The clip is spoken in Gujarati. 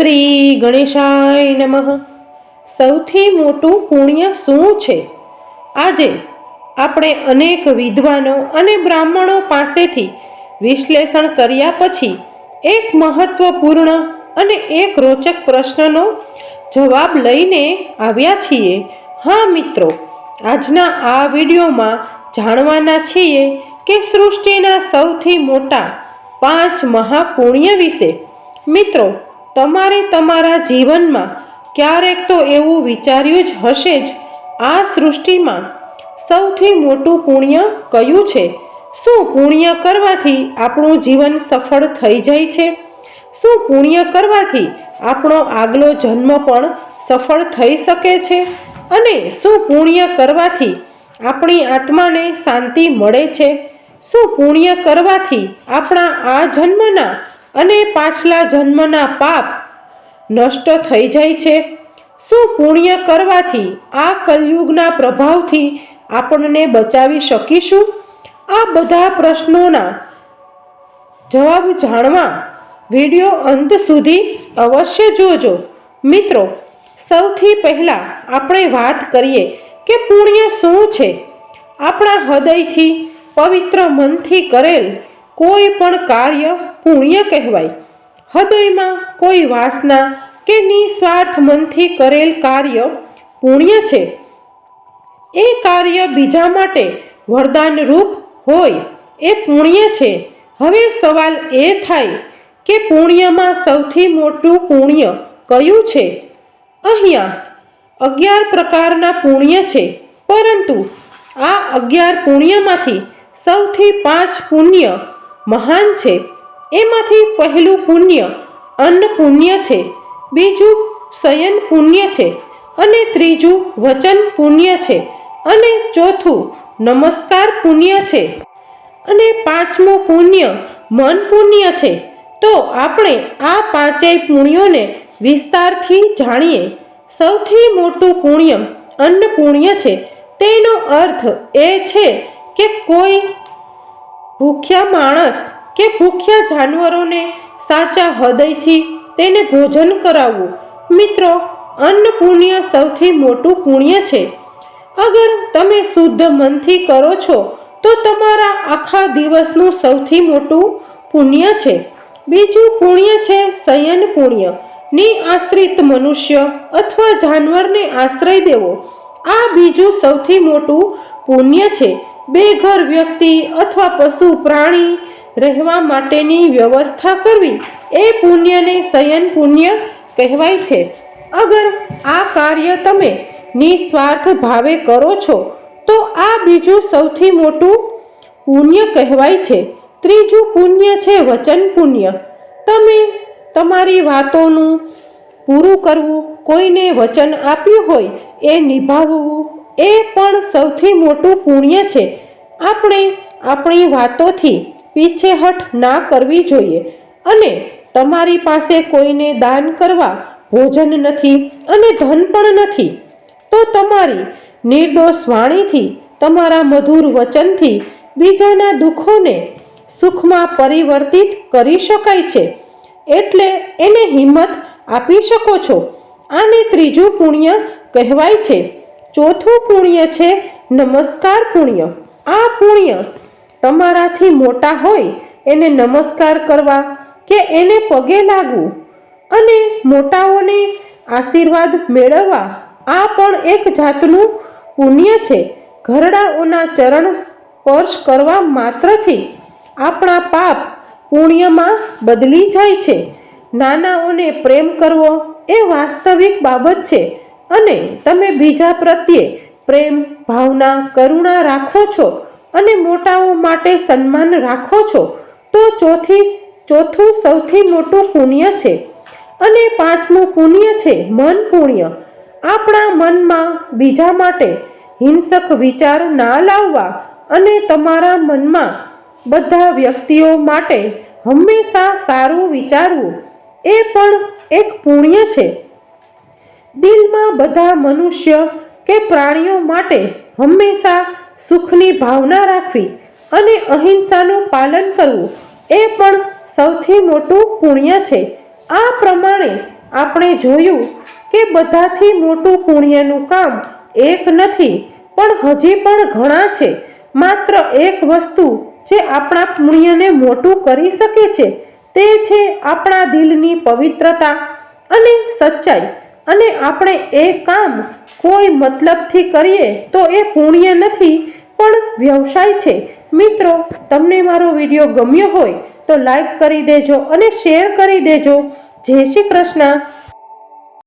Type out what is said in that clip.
શ્રી ગણેશાય નમઃ. સૌથી મોટું પુણ્ય શું છે? આજે આપણે અનેક વિદ્વાનો અને બ્રાહ્મણો પાસેથી વિશ્લેષણ કર્યા પછી એક મહત્વપૂર્ણ અને એક રોચક પ્રશ્નનો જવાબ લઈને આવ્યા છીએ. હા, મિત્રો, આજના આ વિડીયોમાં જાણવાના છીએ કે સૃષ્ટિના સૌથી મોટા પાંચ મહાપુણ્ય વિશે. મિત્રો તમારે તમારા જીવનમાં ક્યારેક તો એવું વિચાર્યું જ હશે જ, આ સૃષ્ટિમાં સૌથી મોટું પુણ્ય કયું છે? શું પુણ્ય કરવાથી આપણું જીવન સફળ થઈ જાય છે? શું પુણ્ય કરવાથી આપણો આગલો જન્મ પણ સફળ થઈ શકે છે? અને શું પુણ્ય કરવાથી આપણી આત્માને શાંતિ મળે છે? શું પુણ્ય કરવાથી આપણા આ જન્મના અને પાછલા જન્મના પાપ નષ્ટ થઈ જાય છે. શું પુણ્ય કરવાથી આ કલયુગના પ્રભાવથી આપણને બચાવી શકીશું? આ બધા પ્રશ્નોના જવાબ જાણવા વિડિયો અંત સુધી અવશ્ય જોજો. મિત્રો, સૌથી પહેલાં આપણે વાત કરીએ કે પુણ્ય શું છે? આપણા હૃદયથી પવિત્ર મનથી કરેલ કોઈ પણ કાર્ય પુણ્ય કહેવાય. હૃદયમાં કોઈ વાસના કે નિસ્વાર્થ મનથી કરેલ કાર્ય પુણ્ય છે? એ કાર્ય બીજા માટે વરદાનરૂપ હોય એ પુણ્ય છે. હવે સવાલ એ થાય કે પુણ્યમાં સૌથી મોટું પુણ્ય કયું છે? અહીંયા અગિયાર પ્રકારના પુણ્ય છે, પરંતુ આ અગિયાર પુણ્યમાંથી સૌથી પાંચ પુણ્ય મહાન છે. એમાંથી પહેલું પુણ્ય અન્ન પુણ્ય છે. બીજું, શયન પુણ્ય છે. અને ત્રીજું, વચન પુણ્ય છે. અને ચોથું, નમસ્કાર પુણ્ય છે. અને પાંચમું પુણ્ય, મન પુણ્ય છે. તો આપણે આ પાંચેય પુણ્યોને વિસ્તારથી જાણીએ. સૌથી મોટું પુણ્ય, અન્ન પુણ્ય છે. તેનો અર્થ એ છે કે કોઈ ભૂખ્યા માણસ કે ભૂખ્યા જાનવરોને સાચા હૃદયથી તેને ભોજન કરાવવું. મિત્રો, અન્ન પુણ્ય સૌથી મોટું પુણ્ય છે. અગર તમે શુદ્ધ મનથી કરો છો, તો તમારા આખા દિવસનું સૌથી મોટું પુણ્ય છે. બીજું પુણ્ય છે શયન પુણ્ય. ની આશ્રિત મનુષ્ય અથવા જાનવરને આશ્રય દેવો. આ બીજું સૌથી મોટું પુણ્ય છે. બેઘર વ્યક્તિ અથવા પશુ પ્રાણી રહેવા માટેની વ્યવસ્થા કરવી એ પુણ્યને શયન પુણ્ય કહેવાય છે. અગર આ કાર્ય તમે નિસ્વાર્થ ભાવે કરો છો, તો આ બીજું સૌથી મોટું પુણ્ય કહેવાય છે. ત્રીજું પુણ્ય છે વચન પુણ્ય. તમે તમારી વાતોનું પૂરું કરવું, કોઈને વચન આપ્યું હોય એ નિભાવવું, એ પણ સૌથી મોટું પુણ્ય છે. આપણે આપણી વાતોથી પીછેહટ ના કરવી જોઈએ. અને તમારી પાસે કોઈને દાન કરવા ભોજન નથી અને ધન પણ નથી, તો તમારી નિર્દોષ વાણીથી, તમારા મધુર વચનથી બીજાના દુઃખોને સુખમાં પરિવર્તિત કરી શકાય છે. એટલે એને હિંમત આપી શકો છો. આને ત્રીજું પુણ્ય કહેવાય છે. ચોથું પુણ્ય છે નમસ્કાર પુણ્ય. આ પુણ્ય તમારાથી મોટા હોય એને નમસ્કાર કરવા કે એને પગે લાગવું અને મોટાઓને આશીર્વાદ મેળવવા, આ પણ એક જાતનું પુણ્ય છે. ઘરડાઓના ચરણ સ્પર્શ કરવા માત્રથી આપણા પાપ પુણ્યમાં બદલી જાય છે. નાનાઓને પ્રેમ કરવો એ વાસ્તવિક બાબત છે અને તમે બીજા પ્રત્યે પ્રેમ, ભાવના, કરુણા રાખો છો અને મોટાઓ માટે સન્માન રાખો છો, તો ચોથી ચોથું સૌથી મોટું પુણ્ય છે. અને પાંચમું પુણ્ય છે મન પુણ્ય. આપણા મનમાં બીજા માટે હિંસક વિચાર ના લાવવા અને તમારા મનમાં બધા વ્યક્તિઓ માટે હંમેશા સારું વિચારવું, એ પણ એક પુણ્ય છે. દિલમાં બધા મનુષ્ય કે પ્રાણીઓ માટે હંમેશા સુખની ભાવના રાખવી અને અહિંસાનું પાલન કરવું એ પણ સૌથી મોટું પુણ્ય છે. આ પ્રમાણે આપણે જોયું કે બધાથી મોટું પુણ્યનું કામ એક નથી, પણ હજી પણ ઘણા છે. માત્ર એક વસ્તુ જે આપણા પુણ્યને મોટું કરી શકે છે, તે છે આપણા દિલની પવિત્રતા અને સચ્ચાઈ. અને આપણે એ કામ કોઈ મતલબથી કરીએ તો એ પુણ્ય નથી પણ વ્યવસાય છે. મિત્રો, તમને મારો વીડિયો ગમ્યો હોય તો લાઈક કરી દેજો અને શેર કરી દેજો. જય શ્રી કૃષ્ણ.